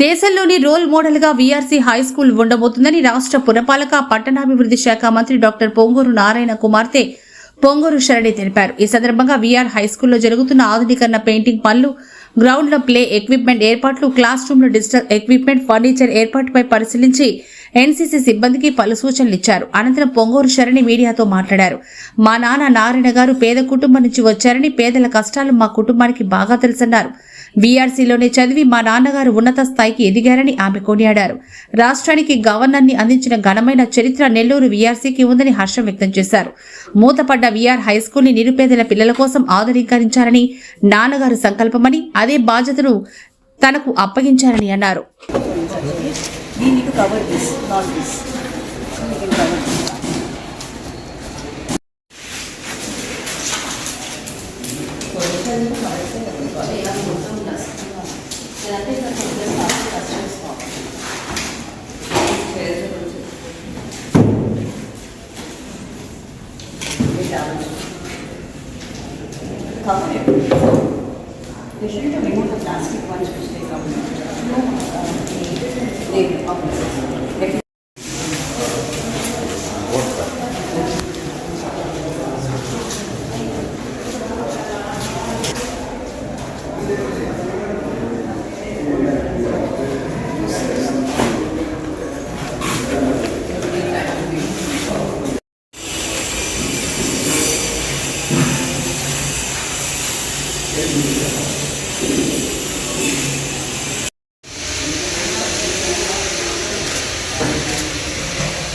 దేశంలోని రోల్ మోడల్గా VRC high school ఉండబోతుందని రాష్ట్ర పురపాలక పట్టణాభివృద్ధి శాఖ మంత్రి డాక్టర్ పొంగూరు నారాయణ కుమార్తె పొంగూరు శరణి తెలిపారు. ఈ సందర్భంగా వీఆర్ హై స్కూల్లో జరుగుతున్న ఆధునీకరణ పెయింటింగ్ పనులు గ్రౌండ్లో ప్లే ఎక్విప్మెంట్ ఏర్పాట్లు క్లాస్ రూమ్లో డిజిటల్ ఎక్విప్మెంట్ ఫర్నిచర్ ఏర్పాటుపై పరిశీలించి ఎన్సీసీ సిబ్బందికి పలు సూచనలు ఇచ్చారు. అనంతరం పొంగూరు శరణి మీడియాతో మాట్లాడారు. మా నాన్న నారాయణ గారు పేద కుటుంబం నుంచి వచ్చారని పేదల కష్టాలు మా కుటుంబానికి బాగా తెలుసన్నారు. వీఆర్సీలోనే చదివి మా నాన్నగారు ఉన్నత స్థాయికి ఎదిగారని ఆమె కొనియాడారు. రాష్ట్రానికి గవర్నర్ని అందించిన ఘనమైన చరిత్ర నెల్లూరు వీఆర్సీకి ఉందని హర్షం వ్యక్తం చేశారు. మూతపడ్డ వీఆర్ హైస్కూల్ని నిరుపేదల పిల్లల కోసం ఆధునీకరించారని నాన్నగారు సంకల్పమని అదే బాధ్యతను తనకు అప్పగించారని అన్నారు. We need to cover this, not this. So we can cover this. Cover it. They shouldn't have removed the plastic ones which they come. No, uh, they, they, okay.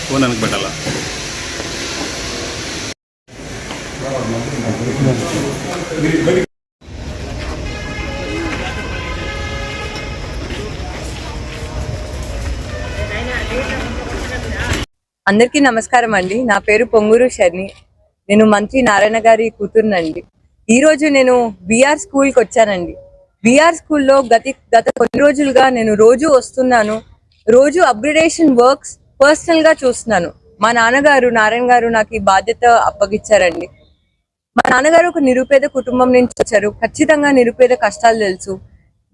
Phone వెనక్కి అందరికీ నమస్కారం అండి. నా పేరు పొంగూరు శర్ని. నేను మంత్రి నారాయణ గారి కూతురునండి. ఈరోజు నేను బీఆర్ స్కూల్కి వచ్చానండి. బీఆర్ స్కూల్లో గతి గత కొన్ని రోజులుగా నేను రోజు వస్తున్నాను. రోజు అప్గ్రేడేషన్ వర్క్స్ పర్సనల్గా చూస్తున్నాను. మా నాన్నగారు నారాయణ గారు నాకు ఈ బాధ్యత అప్పగిచ్చారండి. మా నాన్నగారు ఒక నిరుపేద కుటుంబం నుంచి వచ్చారు. ఖచ్చితంగా నిరుపేద కష్టాలు తెలుసు.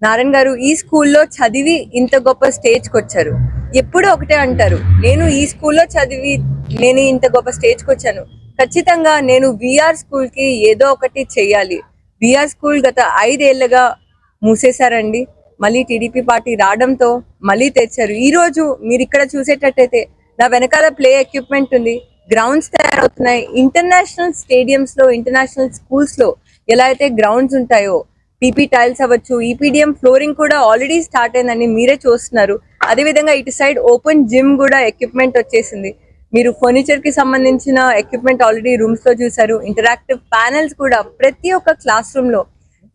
నారాయణ గారు ఈ స్కూల్లో చదివి ఇంత గొప్ప స్టేజ్కి వచ్చారు. ఎప్పుడూ ఒకటే అంటారు. నేను ఈ స్కూల్లో చదివి నేను ఇంత గొప్ప స్టేజ్కి వచ్చాను. ఖచ్చితంగా నేను విఆర్ స్కూల్కి ఏదో ఒకటి చెయ్యాలి. విఆర్ స్కూల్ గత ఐదేళ్ళుగా మూసేశారండి. మళ్ళీ టీడీపీ పార్టీ రావడంతో మళ్ళీ తెచ్చారు. ఈ రోజు మీరు ఇక్కడ చూసేటట్టయితే నా వెనకాల ప్లే ఎక్విప్మెంట్ ఉంది. గ్రౌండ్స్ తయారవుతున్నాయి. ఇంటర్నేషనల్ స్టేడియంస్లో ఇంటర్నేషనల్ స్కూల్స్లో ఎలా అయితే గ్రౌండ్స్ ఉంటాయో పీపీ టైల్స్ అవ్వచ్చు ఈపీడిఎం ఫ్లోరింగ్ కూడా ఆల్రెడీ స్టార్ట్ అయిందని మీరే చూస్తున్నారు. అదేవిధంగా ఇటు సైడ్ ఓపెన్ జిమ్ కూడా ఎక్విప్మెంట్ వచ్చేసింది. మీరు ఫర్నిచర్కి సంబంధించిన ఎక్విప్మెంట్ ఆల్రెడీ రూమ్స్లో చూసారు ఇంటరాక్టివ్ ప్యానెల్స్ కూడా ప్రతి ఒక్క క్లాస్ రూమ్లో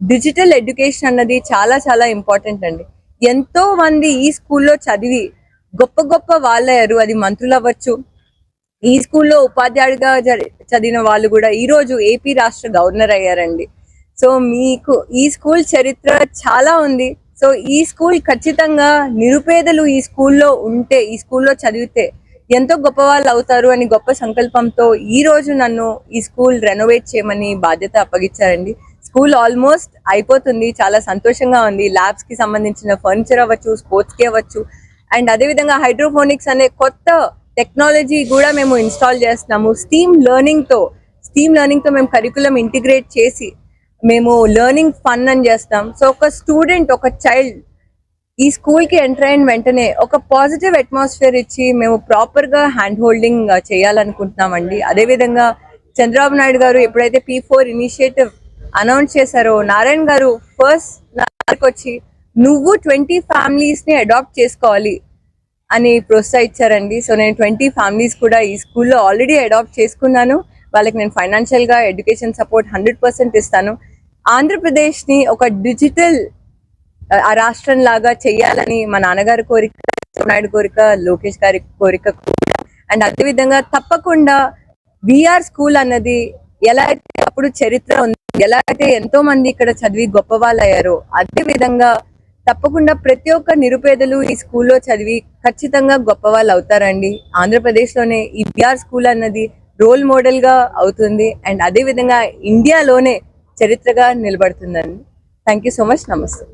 డిజిటల్ ఎడ్యుకేషన్ అన్నది చాలా చాలా ఇంపార్టెంట్ అండి. ఎంతో మంది ఈ స్కూల్లో చదివి గొప్ప గొప్ప వాళ్ళయ్యారు. అది మంత్రులు అవ్వచ్చు. ఈ స్కూల్లో ఉపాధ్యాయుడిగా చదివిన వాళ్ళు కూడా ఈ రోజు ఏపీ రాష్ట్ర గవర్నర్ అయ్యారండి. సో మీకు ఈ స్కూల్ చరిత్ర చాలా ఉంది. సో ఈ స్కూల్ ఖచ్చితంగా నిరుపేదలు ఈ స్కూల్లో ఉంటే ఈ స్కూల్లో చదివితే ఎంతో గొప్ప వాళ్ళు అవుతారు అని గొప్ప సంకల్పంతో ఈ రోజు నన్ను ఈ స్కూల్ రెనోవేట్ చేయమని బాధ్యత అప్పగించారండి. స్కూల్ ఆల్మోస్ట్ అయిపోతుంది. చాలా సంతోషంగా ఉంది. ల్యాబ్స్కి సంబంధించిన ఫర్నిచర్ అవ్వచ్చు స్పోర్ట్స్కి అవ్వచ్చు. అండ్ అదేవిధంగా హైడ్రోఫోనిక్స్ అనే కొత్త టెక్నాలజీ కూడా మేము ఇన్స్టాల్ చేస్తున్నాము. స్టీమ్ లెర్నింగ్తో స్టీమ్ లెర్నింగ్తో మేము కరికులం ఇంటిగ్రేట్ చేసి మేము లెర్నింగ్ ఫన్ అని చేస్తాం. సో ఒక స్టూడెంట్ ఒక చైల్డ్ ఈ స్కూల్కి ఎంటర్ అయిన వెంటనే ఒక పాజిటివ్ అట్మాస్ఫియర్ ఇచ్చి మేము ప్రాపర్గా హ్యాండ్ హోల్డింగ్ చేయాలనుకుంటున్నామండి. అదేవిధంగా చంద్రబాబు నాయుడు గారు ఎప్పుడైతే పీ ఫోర్ ఇనిషియేటివ్ అనౌన్స్ చేశారో. నారాయణ గారు ఫస్ట్ వచ్చి నువ్వు ట్వంటీ ఫ్యామిలీస్ని అడాప్ట్ చేసుకోవాలి అని ప్రోత్సహించారండి. సో నేను ట్వంటీ ఫ్యామిలీస్ కూడా ఈ స్కూల్లో ఆల్రెడీ అడాప్ట్ చేసుకున్నాను. వాళ్ళకి నేను ఫైనాన్షియల్గా ఎడ్యుకేషన్ సపోర్ట్ హండ్రెడ్ పర్సెంట్ ఇస్తాను. ఆంధ్రప్రదేశ్ని ఒక డిజిటల్ ఆ రాష్ట్రం లాగా చేయాలని మా నాన్నగారి కోరిక నాయుడు కోరిక లోకేష్ గారి కోరిక కూడా. అండ్ అదేవిధంగా తప్పకుండా విఆర్ స్కూల్ అన్నది ఎలా అయితే అప్పుడు చరిత్ర ఉంది. ఎలా అయితే ఎంతో మంది ఇక్కడ చదివి గొప్ప వాళ్ళు అయ్యారో అదే విధంగా తప్పకుండా ప్రతి ఒక్క నిరుపేదలు ఈ స్కూల్లో చదివి ఖచ్చితంగా గొప్ప వాళ్ళు అవుతారండి. ఆంధ్రప్రదేశ్లోనే ఈ బిఆర్ స్కూల్ అన్నది రోల్ మోడల్గా అవుతుంది. అండ్ అదే విధంగా ఇండియాలోనే చరిత్రగా నిలబడుతుందండి. Thank you so much. నమస్తే.